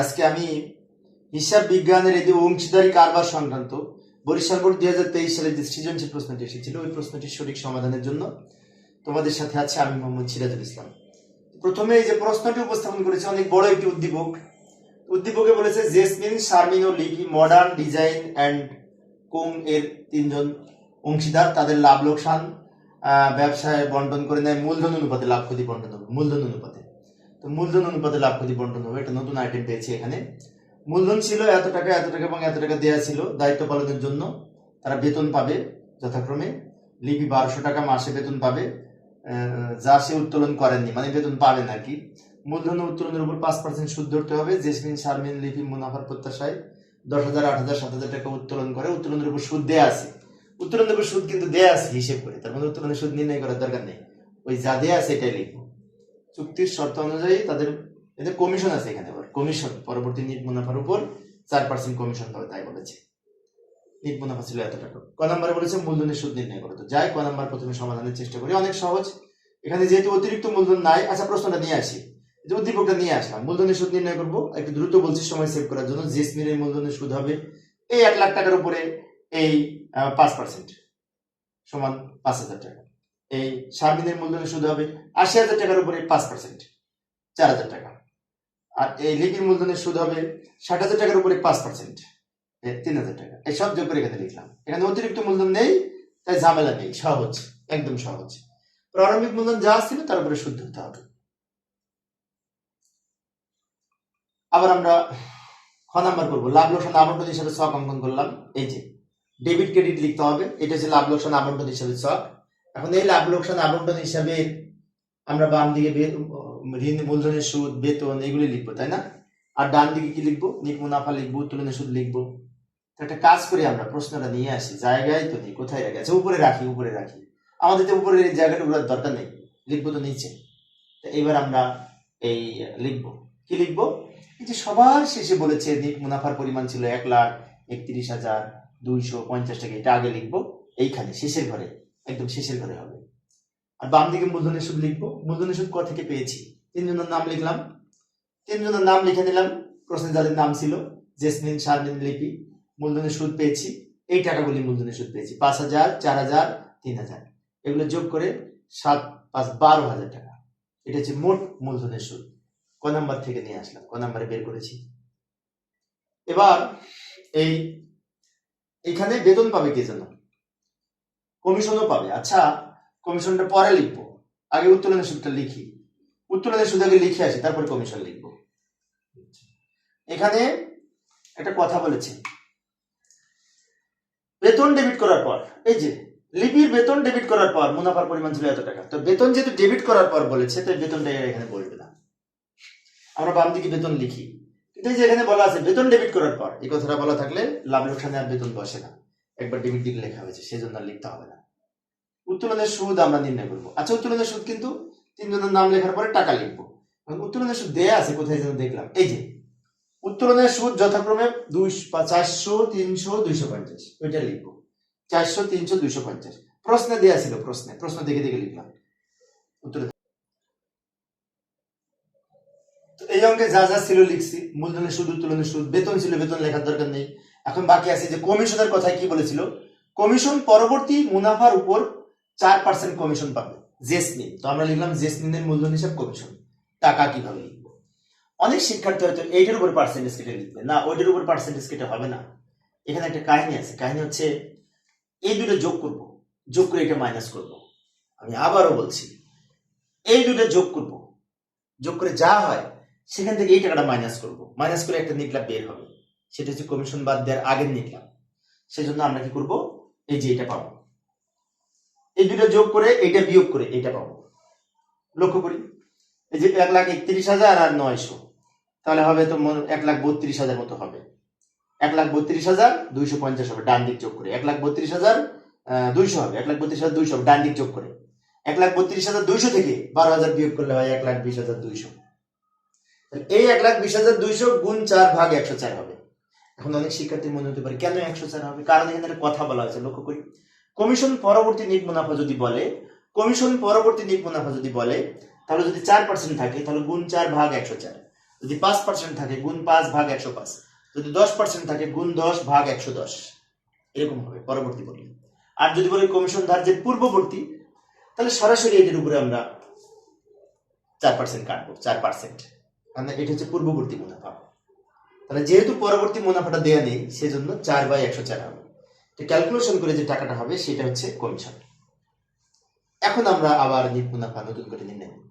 আজকে আমি হিসাব বিজ্ঞানের এই যে অংশীদারি কারবার সংক্রান্ত বরিশাল বোর্ড দুই হাজার তেইশ সালে যে সৃজনশীল প্রশ্নটি এসেছিল, ওই প্রশ্নটির সঠিক সমাধানের জন্য তোমাদের সাথে আছে আমি মোহাম্মদ সিরাজুল ইসলাম। প্রথমে এই যে প্রশ্নটি উপস্থাপন করেছে অনেক বড় একটি উদ্দীপক। উদ্দীপকে বলেছে, জেসমিন, শারমিন ও Lipi modern design and co এর তিনজন অংশীদার? তাদের লাভ লোকসান ব্যবসায় বন্টন করে নেয়, মূলধন অনুপাতে লাভ ক্ষতি বন্টন মূলধন অনুপাতে। তো মূলধন অনুপাতে লাভ ক্ষতি বন্টন হবে এটা নতুন আইটেম পেয়েছি এখানে। মূলধন ছিল এত টাকা এত টাকা এবং এত টাকা দেওয়া ছিল দায়িত্ব পালনের জন্য। তারা বেতন পাবে যথাক্রমে। লিপি বারোশো টাকা মাসে বেতন পাবে। যা সে উত্তোলন করেননি মানে বেতন পাবে না কি। মূলধন উত্তোলনের উপর পাঁচ পার্সেন্ট সুদ ধরতে হবে। জেসমিন, শারমিন, লিপি, মুনাফার প্রত্যাশায় দশ হাজার, আট হাজার, সাত হাজার টাকা উত্তোলন করে। উত্তোলনের উপর সুদ দেয়া আছে। উত্তোলনের উপর সুদ কিন্তু দেয়া আছে হিসেব করে। তার মধ্যে উত্তোলনের সুদ নির্ণয় করার দরকার নেই। ওই যা দেয়া আছে এটাই লিখব। চুক্তির শর্ত অনুযায়ী তাদের এদের কমিশন আছে এখানে কমিশন পরবর্তী নিট মুনাফার উপর চার পার্সেন্ট কমিশন পাবে তাই বলেছে। নিট মুনাফা ছিল এত টাকা। ক নম্বরে বলেছে মূলধনের সুদ নির্ণয় করো। তো যাই, ক নম্বর প্রথমে সমাধানের চেষ্টা করি। অনেক সহজ। এখানে যেহেতু অতিরিক্ত মূলধন নাই আচ্ছা প্রশ্নটা নিয়ে আসি। যে উদ্দীপকটা নিয়ে আসলাম, মূলধনের সুদ নির্ণয় করব। একটু দ্রুত বলছি, সময় সেভ করার জন্য। জেসমিনের মূলধনের সুদ হবে এই এক লাখ টাকার উপরে, এই পাঁচ পার্সেন্ট সমান পাঁচ হাজার টাকা। এই শারমিনের মূলধনের সুদ হবে। আশি হাজার টাকার উপরে পাঁচ পার্সেন্ট চার হাজার টাকা। আর এই লিপির মূলধনের সুদ হবে ষাট হাজার টাকার উপরে পাঁচ পার্সেন্ট তিন হাজার টাকা। এই সব যোগ করে এখানে লিখলাম। এখানে অতিরিক্ত মূলধন নেই, তাই ঝামেলা নেই। সহজ, একদম সহজ। প্রারম্ভিক মূলধন যা ছিল তার উপরে সুদ ধরতে হবে। আবার আমরা খ নাম্বার করব। লাভ, লোকসান, আবন্টন হিসাবে ছক অঙ্কন করলাম। এই যে, ডেবিট, ক্রেডিট লিখতে হবে। এটা হচ্ছে লাভ, লোকসান, আবন্টন হিসাবে ছক। এখন এই লাভ লোকসান আবন্টন হিসাবে আমরা বাম দিকে ঋণ মূলধনের সুদ, বেতন এগুলি লিখব, তাই না? আর ডান দিকে কি লিখব? নিট মুনাফা লিখব, উত্তোলনের সুদ লিখব। একটা কাজ করি আমরা, প্রশ্নটা নিয়ে আসি। জায়গায় তো নেই, কোথায় রাখি আচ্ছা উপরে রাখি উপরে রাখি। আমাদের তো উপরে এই জায়গাটা ঘোরার দরকার নেই। লিখব তো নিচে। তো এইবার আমরা এই লিখব। কি লিখব? এই যে সবার শেষে বলেছে নিট মুনাফার পরিমাণ ছিল এক লাখ একত্রিশ হাজার দুইশো পঞ্চাশ টাকা, এটা আগে লিখব। এইখানে, শেষের ঘরে। একদম শেষের ঘরে হবে। আর বাম দিকে মূলধনের সুদ লিখব। মূলধনের সুদ কোথা থেকে পেয়েছি? তিনজনের নাম লিখলাম। তিনজনের নাম লিখে নিলাম। প্রশ্নে যাদের নাম ছিল, জেসমিন, শারমিন, লিপি মূলধনের সুদ পেয়েছি। এই টাকাগুলি মূলধনের সুদ পেয়েছি। পাঁচ হাজার, চার হাজার, তিন হাজার। এগুলো যোগ করে সাত, পাঁচ, বারো হাজার টাকা। এটা হচ্ছে মোট মূলধনের সুদ ক নাম্বার থেকে নিয়ে আসলাম। ক নাম্বারে বের করেছি। এবার এই, এখানে বেতন পাবে কে যেন? কমিশনও পাবে। আচ্ছা কমিশনটা পরে লিখব। আগে উত্তোলনের সুদটা লিখি। উত্তোলনের সুদ আগে লিখে আসি, তারপর কমিশন লিখব। এখানে একটা কথা বলেছে। বেতন ডেবিট করার পর, এই যে, লিপির বেতন ডেবিট করার পর মুনাফার পরিমাণ ছিল এত টাকা। তো বেতন যেহেতু ডেবিট করার পর বলেছে, তো বেতনটা এখানে বলবে না। আমরা বাম দিকে বেতন লিখি। কিন্তু এই যে এখানে বলা আছে, বেতন ডেবিট করার পর, এই কথাটা বলা থাকলে লাভ লোকসানে আর বেতন বসে না। একবার ডেবিট দিকে লেখা হয়েছে, সেজন্য আর লিখতে হবে না। উত্তোলনের সুদ আমরা নির্ণয় করব। আচ্ছা উত্তোলনের সুদ কিন্তু তিনজনের নাম লেখার পরে টাকা লিখব। উত্তোলনের সুদ দেয়া আছে, কোথায় যেন দেখলাম। এই যে, উত্তোলনের সুদ যথাক্রমে দুই চারশো, তিনশো, দুইশো পঞ্চাশ, ওইটা লিখব। চারশো, তিনশো, দুইশো পঞ্চাশ। প্রশ্নে দেয়া ছিল প্রশ্নে, প্রশ্ন দেখে দেখে লিখলাম। উত্তরে এই অঙ্কে যা যা ছিল লিখছি, মূলধনের সুদ, উত্তোলনের সুদ, বেতন ছিল, বেতন লেখার দরকার নেই। এখন বাকি আছে যে কমিশনের কথায় কি বলেছিল? কমিশন পরবর্তী মুনাফার উপর চার পার্সেন্ট কমিশন পাবে, জেসমিন। তো আমরা লিখলাম জেসমিনের মূলধন হিসাব কমিশন। টাকা কীভাবে লিখব? অনেক শিক্ষার্থী হয়তো এইটার উপর পার্সেন্টেজ কেটে লিখবে। না, ওইটার উপর পার্সেন্টেজ কেটে হবে না। এখানে একটা কাহিনী আছে। কাহিনী হচ্ছে, এই দুটো যোগ করব। যোগ করে এটা মাইনাস করব। আমি আবারও বলছি, এই দুটো যোগ করব। যোগ করে যা হয়, সেখান থেকে এই টাকাটা মাইনাস করব। মাইনাস করে একটা নিকলাম বের হবে। সেটা হচ্ছে কমিশন বাদ দেওয়ার আগের নিকলাম সেই জন্য আমরা কি করব? এই যে এটা পাবো। এই দুটো যোগ করে এটা বিয়োগ করে এটা পাবো। লক্ষ্য করি। এই যে এক লাখ একত্রিশ হাজার আর নয়শো। তাহলে হবে তো এক লাখ বত্রিশ হাজার মতো হবে। এক লাখ বত্রিশ হাজার দুইশো পঞ্চাশ হবে, ডান দিক যোগ করে। এক লাখ বত্রিশ হাজার দুইশো হবে। এক লাখ বত্রিশ হাজার দুইশো হবে, ডান দিক যোগ করে। এক লাখ বত্রিশ হাজার দুইশো থেকে বারো হাজার বিয়োগ করলে হয় এক লাখ বিশ হাজার দুইশো। এই এক লাখ বিশ হাজার দুইশো গুণ চার ভাগ একশো চার হবে। এখন অনেক শিক্ষার্থীর মনে হতে পারে, কেন একশো চার হবে? কারণ এখানে কথা বলা হয়েছে, লক্ষ্য করি। কমিশন পরবর্তী নিট মুনাফা যদি বলে, কমিশন পরবর্তী নিট মুনাফা যদি বলে, তাহলে যদি চার পার্সেন্ট থাকে, তাহলে গুণ চার ভাগ একশো চার। যদি পাঁচ পার্সেন্ট থাকে, গুণ পাঁচ ভাগ একশো পাঁচ। যদি দশ পার্সেন্ট থাকে, গুণ দশ ভাগ একশো দশ। এরকম হবে, পরবর্তী বললে আর যদি বলি কমিশন ধার যে পূর্ববর্তী, তাহলে সরাসরি এটির উপরে আমরা চার পার্সেন্ট কাটবো, চার পার্সেন্ট মানে এটা হচ্ছে পূর্ববর্তী মুনাফা। তাহলে যেহেতু পরবর্তী মুনাফাটা দেয়া নেই, সেজন্য চার বাই একশো চার হবে। তো ক্যালকুলেশন করে যে টাকাটা হবে, সেটা হচ্ছে কমিশন। এখন আমরা আবার নিট মুনাফা, নতুন করে নির্ণয় করব।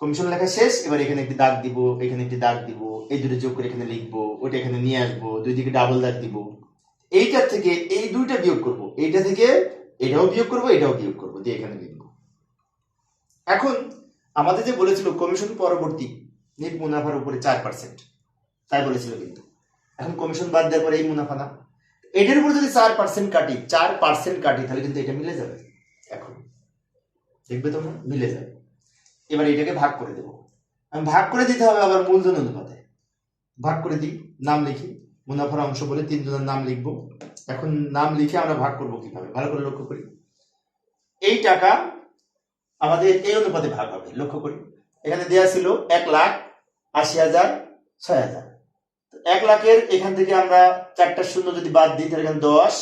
কমিশন লেখা শেষ, এবার এখানে একটি দাগ দিব, এখানে একটি দাগ দিব, এই দুটো যোগ করে এখানে লিখব ওটা এখানে নিয়ে আসব, দুই দিকে ডাবল দাগ দিব। এইটার থেকে এই দুইটা বিয়োগ করব। এইটা থেকে এটাও বিয়োগ করব, এটাও বিয়োগ করব, দিয়ে এখানে লিখব। এখন আমাদের যে বলেছিল, কমিশন পরবর্তী নেট মুনাফার উপরে চার পার্সেন্ট তাই বলেছিল কিন্তু। এখন কমিশন বাদ দেওয়ার পরে এই মুনাফা না। এটার উপর যদি চার পার্সেন্ট কাটি, চার পার্সেন্ট কাটি, তাহলে কিন্তু এটা মিলে যাবে এখন। দেখবে তোমরা? মিলে যাবে। এবার এটাকে ভাগ করে দেবো। আমি ভাগ করে দিতে হবে আবার মূলধন অনুপাতে। ভাগ করে দিই, নাম লিখি। মুনাফার অংশ বলে তিনজনের নাম লিখব। এখন নাম লিখে আমরা ভাগ করব কীভাবে? ভালো করে লক্ষ্য করি। এই টাকা আমাদের এই অনুপাতে ভাগ হবে, লক্ষ্য করি। এখানে দেয়া ছিল এক লাখ আশি হাজার ছয় হাজার। তো এক লাখের এখান থেকে আমরা চারটা শূন্য যদি বাদ দিই, তাহলে এখানে দশ,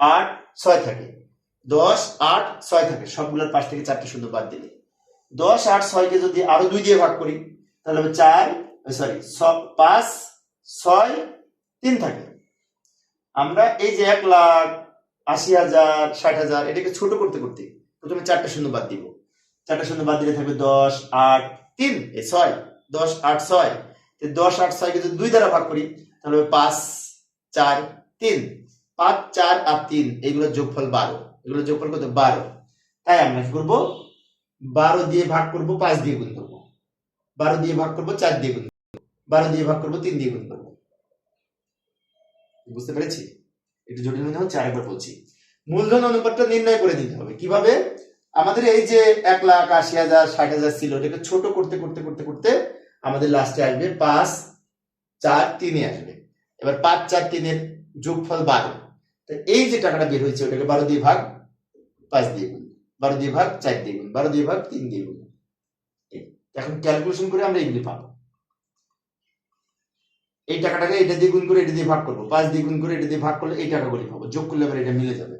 আট, ছয় থাকে। দশ, আট, ছয় থাকে। সবগুলোর পাশ থেকে চারটা শূন্য বাদ দিলে। দশ, আট, ছয়কে যদি আরও দুই দিয়ে ভাগ করি, তাহলে হবে চার সরি পাঁচ, ছয়, তিন থাকে। আমরা এই যে এক লাখ, আশি হাজার, ষাট হাজার, এটাকে ছোট করতে করতে প্রথমে চারটা শূন্য বাদ দিব। চারটা শূন্য বাদ দিলে থাকবে দশ, আট, তিন এ ছয়, দশ, আট, ছয়। দশ, আট, ছয়কে যদি দুই দ্বারা ভাগ করি, তাহলে পাঁচ, চার, তিন। পাঁচ, চার, আর তিন এগুলোর যোগফল বারো। এগুলোর যোগফল কত? বারো। তাই আমরা কি করব? বারো দিয়ে ভাগ করব, পাঁচ দিয়ে গুণ করব। বারো দিয়ে ভাগ করব, চার দিয়ে গুণ বারো দিয়ে ভাগ করব, তিন দিয়ে গুণ করব। বুঝতে পেরেছি? একটু জটিল মনে হচ্ছে, আরেকবার বলছি। মূলধন অনুপাতটা নির্ণয় করে দিতে হবে। কীভাবে? আমাদের এই যে এক লাখ আশি হাজার, ষাট হাজার ছিল, এটাকে ছোট করতে করতে করতে করতে আমাদের লাস্টে আসবে পাঁচ, চার, তিনে আসবে। এবার পাঁচ, চার তিনের যোগফল বারো। এই যে টাকাটা বের হয়েছে, ওটাকে বারো দিয়ে ভাগ, পাঁচ দিয়ে গুণ। বারো দিয়ে ভাগ, চার দিয়ে গুণ। বারো দিয়ে ভাগ, তিন দিয়ে গুণ। এখন ক্যালকুলেশন করে আমরা এগুলি পাবো। এই টাকাটাকে এটা দিয়ে গুণ করে এটা দিয়ে ভাগ করব। পাঁচ দিয়ে গুণ করে এটা দিয়ে ভাগ করলে এই টাকাগুলি পাবো। যোগ করলে আবার এটা মিলে যাবে।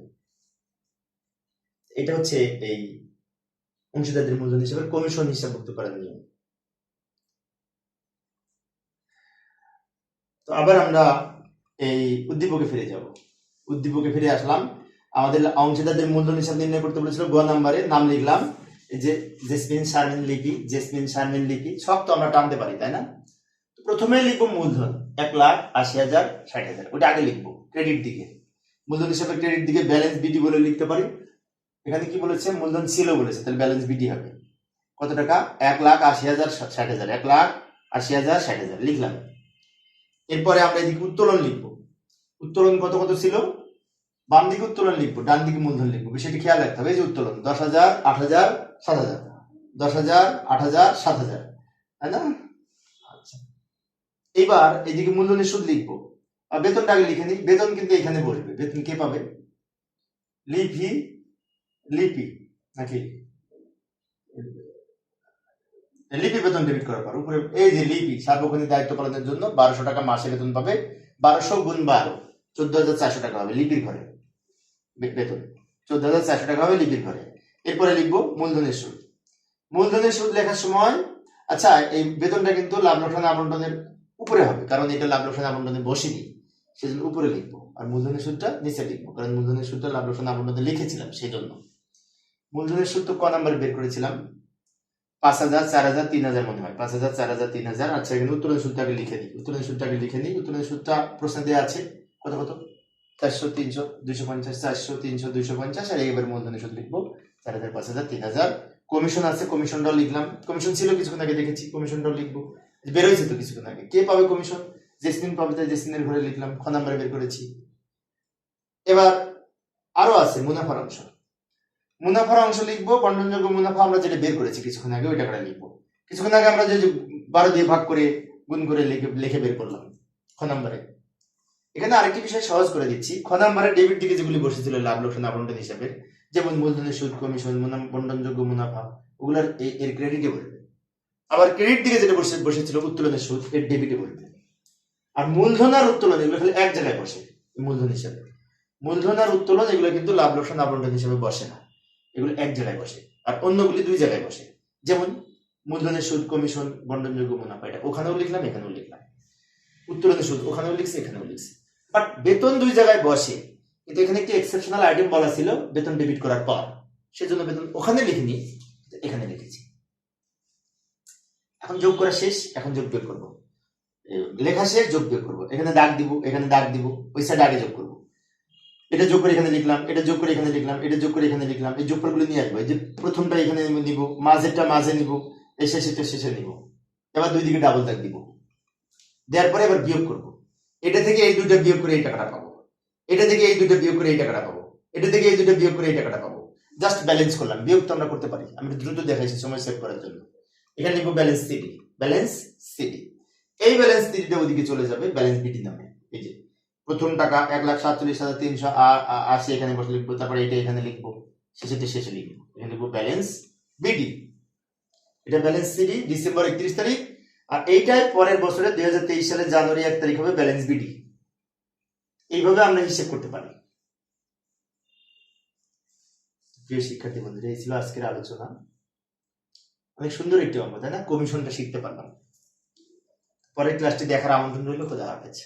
এটা হচ্ছে এই অংশীদারদের মূলধন হিসেবে কমিশন হিসাবভুক্ত করার নিয়ম। আবার আমরা এই উদ্দীপকে ফিরে যাব। উদ্দীপকে ফিরে আসলাম। আমাদের অংশীদারদের মূলধন হিসাব নির্ণয় করতে বলেছিল গ নাম্বারে নাম লিখলাম। যে জেসমিন শারমিন লিপি জেসমিন শারমিন লিপি সব তো আমরা টানতে পারি, তাই না? প্রথমে লিখব মূলধন, এক লাখ আশি হাজার ষাট হাজার। ওটা আগে লিখব ক্রেডিট দিকে। মূলধন হিসাবে ক্রেডিট দিকে ব্যালেন্স বিটি বলে লিখতে পারি। এখানে কি বলেছে? মূলধন ছিল বলেছে, তাহলে ব্যালেন্স বিটি হবে। কত টাকা? এক লাখ আশি হাজার ষাট হাজার, এক লাখ আশি হাজার ষাট হাজার, লিখলাম। এরপরে আমরা এদিকে উত্তোলন লিখব। উত্তোলন কত কত ছিল? বাম দিকে উত্তোলন লিখব, ডান দিকে মূলধন লিখব, বিষয়টি খেয়াল রাখতে হবে। এই যে উত্তোলন, দশ হাজার, আট হাজার, সাত হাজার। দশ হাজার, আট হাজার, সাত হাজার, তাই না? আচ্ছা। এইবার এদিকে মূলধনের সুদ লিখব। আর বেতনটা আগে লিখে নিই। বেতন কিন্তু এখানে বসবে। বেতন কে পাবে? লিপি লিপি, নাকি? লিপি বেতন ডেবিট করার পর, উপরে এই যে লিপি, সার্বক্ষণিক দায়িত্ব পালনের জন্য বারোশো টাকা মাসে বেতন পাবে, বারোশো গুণ বারো চোদ্দ হাজার চারশো টাকা হবে লিপির ঘরে বেতন চোদ্দ হাজার চারশো টাকা হবে লিপির ঘরে। এরপরে লিখব মূলধনের সুদ। মূলধনের সুদ লেখার সময় আচ্ছা এই বেতনটা কিন্তু লাভ লোকসান আবন্টনের উপরে হবে, কারণ এটা লাভ লোকসান আবন্টনে বসেনি, সেজন্য উপরে লিখব। আর মূলধনের সুদটা নিচে লিখব, কারণ মূলধনের সুদটা লাভ লোকসান আবন্টনে লিখেছিলাম সেই জন্য মূলধনের সুদ তো ক নাম্বার বের করেছিলাম? পাঁচ হাজার, চার হাজার, তিন হাজার মনে হয়। পাঁচ হাজার, চার হাজার, তিন হাজার। আচ্ছা এখানে উত্তরণ সুদটাকে লিখে দিই। উত্তরণ সুদটাকে লিখে নিই। উত্তরণ সুদটা প্রশ্ন দেওয়া আছে। কত কত? চারশো, তিনশো, দুইশো পঞ্চাশ, চারশো, তিনশো, দুইশো পঞ্চাশ। আর এইবার মূলধনের সুদ লিখব। চার হাজার, পাঁচ হাজার, তিন হাজার। কমিশন আছে কমিশনটাও লিখলাম। কমিশন ছিল, কিছুক্ষণ আগে দেখেছি। কমিশনটাও লিখব। বেরোয়েছে তো কিছুক্ষণ আগে। কে পাবে কমিশন? জেসমিন পাবে তাই জেসমিনের ঘরে লিখলাম। খ নাম্বারে বের করেছি। এবার আরও আছে মুনাফার অংশ। মুনাফার অংশ লিখব, বন্টনযোগ্য মুনাফা আমরা যেটা বের করেছি কিছুক্ষণ আগে ওই টাকাটা লিখব। কিছুক্ষণ আগে আমরা যে বারো দিয়ে ভাগ করে, গুণ করে লিখে লিখে বের করলাম, খ নাম্বারে। এখানে আরেকটি বিষয় সহজ করে দিচ্ছি। খ নাম্বারে ডেবিট দিকে যেগুলি বসেছিল, লাভ, লোকসান, আবন্টন হিসাবে, যেমন মূলধনের সুদ, কমিশন বন্টনযোগ্য মুনাফা, ওগুলার এর ক্রেডিটে বলবে। আবার ক্রেডিট দিকে যেটা বসে, বসেছিল, উত্তোলনের সুদ, এর ডেবিটে বলবে। আর মূলধন আর উত্তোলন, এগুলো খালি এক জায়গায় বসে, মূলধন হিসাবে। মূলধন আর উত্তোলন, এগুলো কিন্তু লাভ, লোকসান, আবন্টন হিসাবে বসে না। এগুলো এক জায়গায় বসে। আর অন্যগুলি দুই জায়গায় বসে। যেমন মূলধনের সুদ কমিশন, বন্টনযোগ্য মুনাফা, এটা ওখানেও লিখলাম, এখানেও লিখলাম। উত্তোলনের সুদ ওখানেও লিখছি, এখানেও লিখছি। বাট বেতন দুই জায়গায় বসে। কিন্তু এখানে একটি এক্সেপশনাল আইটেম বলা ছিল, বেতন ডেবিট করার পর। সেজন্য বেতন ওখানে লিখিনি এখানে লিখেছি। এখন যোগ করা শেষ, এখন যোগ বিয়োগ করব। লেখা শেষ, যোগ বিয়োগ করব। এখানে দাগ দিব, এখানে দাগ দিব, ওই সাইডে আগে যোগ করব। এটা যোগ করে এখানে লিখলাম, এটা যোগ করে এখানে লিখলাম, এটা যোগ করে এখানে লিখলাম, এই যোগফলগুলো নিয়ে আসব। এই যে প্রথমটা এখানে নিব, মাঝেরটা মাঝে নিব, এই শেষেরটা শেষে নিব। এবার দুই দিকে ডাবল দাগ দিব। দেওয়ার পরে এবার বিয়োগ করব। এটা থেকে এই দুটো বিয়োগ করে এই টাকাটা পাবো। এটা থেকে এই দুটো বিয়োগ করে এই টাকাটা পাবো। এটা থেকে এই দুটো বিয়োগ করে এই টাকাটা পাবো। জাস্ট ব্যালেন্স করলাম। বিয়োগ তো আমরা করতে পারি। আমি দ্রুত দেখাইছি সময় সেভ করার জন্য। এখানে লিখব ব্যালেন্স সিডি ব্যালেন্স সিডি এই ব্যালেন্স সিডিটা ওদিকে চলে যাবে ব্যালেন্স বিডি নামে। এই যে প্রথম টাকা এক লাখ সাতচল্লিশ হাজার তিনশো আশি এখানে বসে লিখব, তারপরে এটা এখানে লিখব শেষেতে শেষে লিখব। এখানে লিখব ব্যালেন্স বিডি এটা ব্যালেন্স সিডি ডিসেম্বর একত্রিশ তারিখ, আর এইটাই পরের বছরে দুই হাজার তেইশ সালের জানুয়ারি এক তারিখ হবে ব্যালেন্স বিডি এইভাবে আমরা হিসেব করতে পারি। প্রিয় শিক্ষার্থী বন্ধুরা, এই ছিল আজকের আলোচনা। অনেক সুন্দর একটি অঙ্ক, তাই না? কমিশনটা শিখতে পারলাম। পরের ক্লাসটি দেখার আমন্ত্রণ রইল, খোদা হাফেজ।